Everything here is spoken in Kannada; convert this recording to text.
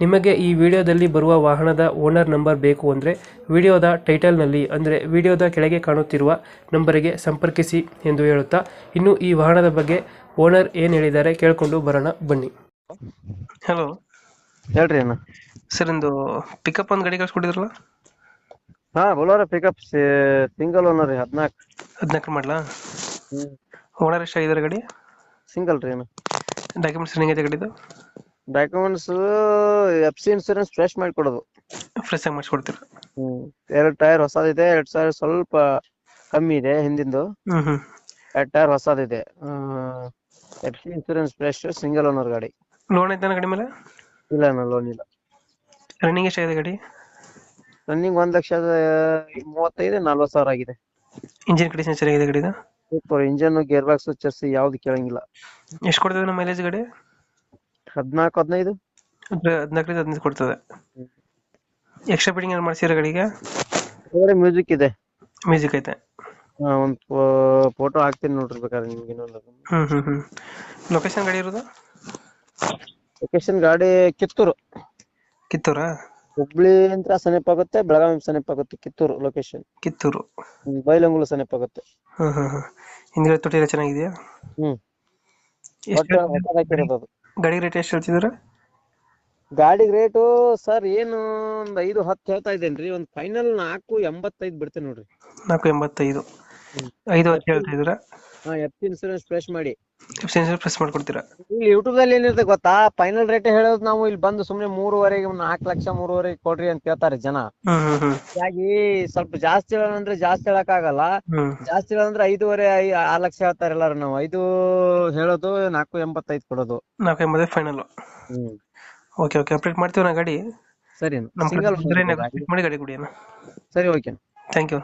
ನಿಮಗೆ ಈ ವಿಡಿಯೋದಲ್ಲಿ ಬರುವ ವಾಹನದ ಓನರ್ ನಂಬರ್ ಬೇಕು ಅಂದರೆ ವಿಡಿಯೋದ ಟೈಟಲ್ನಲ್ಲಿ ಅಂದರೆ ವಿಡಿಯೋದ ಕೆಳಗೆ ಕಾಣುತ್ತಿರುವ ನಂಬರಿಗೆ ಸಂಪರ್ಕಿಸಿ ಎಂದು ಹೇಳುತ್ತಾ ಇನ್ನು ಈ ವಾಹನದ ಬಗ್ಗೆ ಓನರ್ ಏನು ಹೇಳಿದ್ದಾರೆ ಕೇಳಿಕೊಂಡು ಬರೋಣ ಬನ್ನಿ. ಹಲೋ ಹೇಳ್ರಿ ಅಣ್ಣ. ಸರ್ ಒಂದು ಪಿಕಪ್ ಒಂದು ಗಾಡಿ ಕಳ್ಸ್ಕೊಟ್ಟಿದ್ರಲ್ಲ? ಹಾ ಬೋಲೋರ ಪಿಕಪ್ ಸಿಂಗಲ್ ಓನರ್ ರೀ ಹದಿನಾಲ್ಕು. ಹದಿನಾಲ್ಕು ಮಾಡಲಾ? ಓನರ್ ಎಷ್ಟಾಗಿದ್ದಾರೆ ಗಾಡಿ? ಸಿಂಗಲ್ ರೀ ಅಣ್ಣ. ಡಾಕ್ಯುಮೆಂಟ್ಸ್ ಹೆಂಗೈತೆ ಗಡಿದು ಗಾಡಿದು? Documents F C insurance fresh ಮಾಡಿ ಕೊಡೋದು ಫ್ರೆಶ್ ಆಗಿ ಮಾಡಿಸ್ಕೊಡ್ತೀರ? ಹ್ಮ್. ಎರಡ್ ಟೈರ್ ಹೊಸದಿದೆ ಎರಡ್ ಸಾವಿರ ಸ್ವಲ್ಪ ಕಮ್ಮಿ ಇದೆ ಹಿಂದಿಂದು. ಹ್ಞೂ ಎರಡ್ tyre ಹೊಸದಿದೆ. F C insurance fresh single owner ಗಾಡಿ. ಲೋನ್ ಐತೆ ಗಾಡಿ ಮೇಲೆ? ಇಲ್ಲ ಅಣ್ಣ ಲೋನ್ ಇಲ್ಲ. ರನ್ನಿಂಗ್ ಎಷ್ಟಾಗಿದೆ ಗಾಡಿ? ರನ್ನಿಂಗ್ ಒಂದ್ ಲಕ್ಷದ ಮೂವತ್ತೈದು ನಲ್ವತ್ತು ಸಾವಿರ ಆಗಿದೆ. ಇಂಜಿನ್ ಕಂಡೀಷನ್ ಚೆನ್ನಾಗಿದೆ ಗಾಡಿ ಸೂಪರ್ ಇಂಜನ್ ಗೇರ್ ಬಾಕ್ಸ್ ಚರ್ಸಿ ಯಾವ್ದು ಕೇಳಂಗಿಲ್ಲ. ಎಷ್ಟು ಕೊಡ್ತದೆ ನಮ್ಮ ಮೈಲೇಜ್ ಗಾಡಿ? ಹದ್ನಾಲ್ಕು ಹದಿನೈದು? ಹದಿನಾಲ್ಕರಿಂದ ಹದಿನೈದು ಕೊಡ್ತದೆ. ಎಕ್ಸ್ಟ್ರಾ ಬಿಡಿಂಗ್ ಏನು ಮಾಡ್ಸಿರೋ ಗಾಡಿಗೆ? ಮ್ಯೂಸಿಕ್ ಇದೆ. ಮ್ಯೂಸಿಕ್ ಐತೆ. ಒಂದು ಒಂದ್ ಫೋಟೋ ಹಾಕ್ತೀನಿ ನೋಡ್ರಿ ಬೇಕಾದ್ರೆ ನಿಮ್ಗೆ ಇನ್ನೊಂದು ಹ್ಮ್ ಹ್ಮ್ ಹ್ಮ್. ಲೊಕೇಶನ್ ಗಾಡಿ ಇರೋದು? ಲೊಕೇಶನ್ ಗಾಡಿ ಕಿತ್ತೂರು. ಕಿತ್ತೂರಾ? ಹುಬ್ಳಿ ಅಂತ ಸಮೀಪ ಆಗುತ್ತೆ ಬೆಳಗಾವಿ ಸಮೀಪ ಆಗುತ್ತೆ ಕಿತ್ತೂರು ಲೊಕೇಶನ್ ಕಿತ್ತೂರು. ಬೈಲಂಗುಲು ಸಮೀಪ ಆಗುತ್ತೆ. ಹ್ಮ್ ಹಾ ಹಾ ಹಿಂದ್ಗಡೆ ತೊಟ್ಟಿ ಎಲ್ಲ ಚೆನ್ನಾಗಿದೆಯಾ? ಹ್ಮ್. ಎಷ್ಟು ಹಾಕಿರೋದು ಅದು. ಗಾಡಿ ರೇಟ್ ಎಷ್ಟು ಹೇಳ್ತಿದ್ದೀರಾ? ಗಾಡಿ ರೇಟು ಸರ್ ಏನು ಒಂದು ಐದು ಹತ್ತು ಹೇಳ್ತಾ ಇದ್ದೇನ್ರಿ ಒಂದು ಫೈನಲ್ ನಾಲ್ಕು ಎಂಬತ್ತೈದು ಬಿಡ್ತೇನೆ ನೋಡ್ರಿ. ನಾಲ್ಕು ಎಂಬತ್ತೈದು. ಐದು ಹತ್ತು ಹೇಳ್ತಾ ಇದ್ದೀರಾ? ಹಾ ಎಫ್ ಇನ್ಸೂರೆನ್ಸ್ ಫ್ರೆಶ್ ಮಾಡಿ. ಪ್ರೆಸ್ ಮಾಡ್ಕೊಡ್ತೀರಾ? ಇಲ್ಲಿ ಯೂಟ್ಯೂಬ್ ದಲ್ಲಿ ಏನಿರುತ್ತೆ ಗೊತ್ತಾ? ಫೈನಲ್ ರೇಟ್ ಹೇಳೋದು ನಾವು ಇಲ್ಲಿ ಬಂದು ಸುಮ್ನೆ ಮೂರುವರೆಗೆ ನಾಲ್ಕು ಲಕ್ಷ ಮೂರುವರೆಗೆ ಕೊಡ್ರಿ ಅಂತ ಹೇಳ್ತಾರೆ ಜನ. ಹಾಗಾಗಿ ಸ್ವಲ್ಪ ಜಾಸ್ತಿ ಹೇಳೋದಂದ್ರೆ ಜಾಸ್ತಿ ಹೇಳಕ್ ಆಗಲ್ಲ. ಜಾಸ್ತಿ ಹೇಳೋದಂದ್ರೆ ಐದೂವರೆ ಆರ್ ಲಕ್ಷ ಹೇಳ್ತಾರೆ ಎಲ್ಲಾರು ನಾವು. ಐದು ಹೇಳೋದು ನಾಲ್ಕು ಎಂಬತ್ತೈದು ಕೊಡೋದು. ನಾಲ್ಕು ಎಂಬತ್ತೈದು final hmm. Okay okay update ಮಾಡ್ತೀವಿ ನಾ ಗಾಡಿ. ಸರಿ ನಮ್ಮ ಸಿಂಗಲ್ ಮಾಡಿ ಗಾಡಿ ಕೊಡಿ ಸರಿ ಓಕೆ ಥ್ಯಾಂಕ್ ಯು